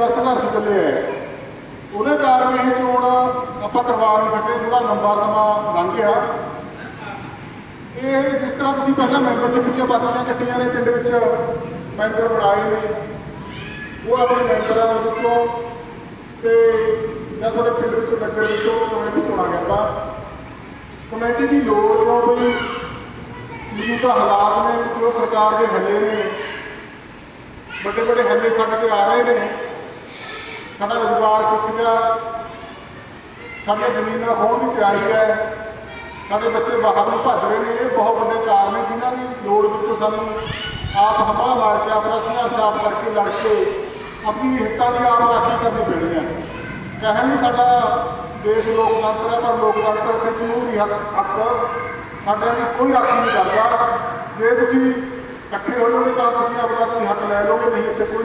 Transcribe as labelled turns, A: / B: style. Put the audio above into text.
A: ਜਿਹੜਾ ਸੰਘਰਸ਼ ਚੱਲਿਆ ਹੈ ਉਹਦੇ ਕਾਰਨ ਇਹ ਚੋਣ ਆਪਾਂ ਕਰਵਾ ਨਹੀਂ ਸਕੇ ਥੋੜਾ ਲੰਬਾ ਸਮਾਂ ਲੰਘ ਗਿਆ। ਇਹ ਜਿਸ ਤਰ੍ਹਾਂ ਤੁਸੀਂ ਪਹਿਲਾਂ ਮੈਂਬਰਸ਼ਿਪ ਦੀਆਂ ਪਰਚੀਆਂ ਕੱਟੀਆਂ ਨੇ ਪਿੰਡ ਵਿੱਚ ਮੈਂਬਰ ਬਣਾਏ ਨੇ, ਉਹ ਆਪਣੇ ਮੈਂਬਰਾਂ ਵਿੱਚੋਂ ਤੇ ਜਾਂ ਤੁਹਾਡੇ ਪਿੰਡ ਵਿੱਚੋਂ ਨਗਰ ਵਿੱਚੋਂ ਕਮੇਟੀ ਚੁਣਾ ਗਿਆ ਤਾਂ ਕਮੇਟੀ ਦੀ ਲੋੜ ਜੋ ਵੀ ਮੌਜੂਦਾ ਹਾਲਾਤ ਨੇ ਜੋ ਸਰਕਾਰ ਦੇ ਹੱਲੇ ਨੇ। ਵੱਡੇ ਵੱਡੇ ਹੱਲੇ ਛੱਡ ਕੇ ਆ ਰਹੇ ਨੇ। ਸਾਡਾ ਰੁਜ਼ਗਾਰ ਖੁੱਸ ਗਿਆ ਸਾਡੀਆਂ ਜ਼ਮੀਨਾਂ ਖੋਣ ਦੀ ਤਿਆਰੀ ਹੈ ਸਾਡੇ ਬੱਚੇ ਬਾਹਰ ਨੂੰ ਭੱਜ ਰਹੇ ਨੇ। ਇਹ ਬਹੁਤ ਵੱਡੇ ਕਾਰਨ ਨੇ ਜਿਨ੍ਹਾਂ ਦੀ ਲੋੜ ਵਿੱਚੋਂ ਸਾਨੂੰ ਆਪ ਹਮਲਾ ਮਾਰ ਕੇ, ਆਪਣਾ ਸੰਘਰਸ਼ ਆਪ ਕਰਕੇ ਲੜ ਕੇ ਆਪਣੀ ਹਿੱਤਾਂ ਦੀ ਆਪ ਰਾਖੀ ਕਰਨੀ ਪੈਣੀ ਹੈ। ਕਹਿਣ ਨਹੀਂ ਸਾਡਾ ਦੇਸ਼ ਲੋਕਤੰਤਰ ਹੈ, ਪਰ ਲੋਕਤੰਤਰ ਇੱਥੇ ਕਿਉਂ ਨਹੀਂ ਹੱਕ ਹੱਕ ਸਾਡੇ ਦੀ ਕੋਈ ਰਾਖੀ ਨਹੀਂ ਕਰਦਾ। ਜੇ ਤੁਸੀਂ ਇਕੱਠੇ ਹੋ ਜਾਓਗੇ ਤਾਂ ਤੁਸੀਂ ਆਪਣਾ ਕੋਈ ਹੱਕ ਲੈ ਲਓਗੇ, ਨਹੀਂ ਇੱਥੇ ਕੋਈ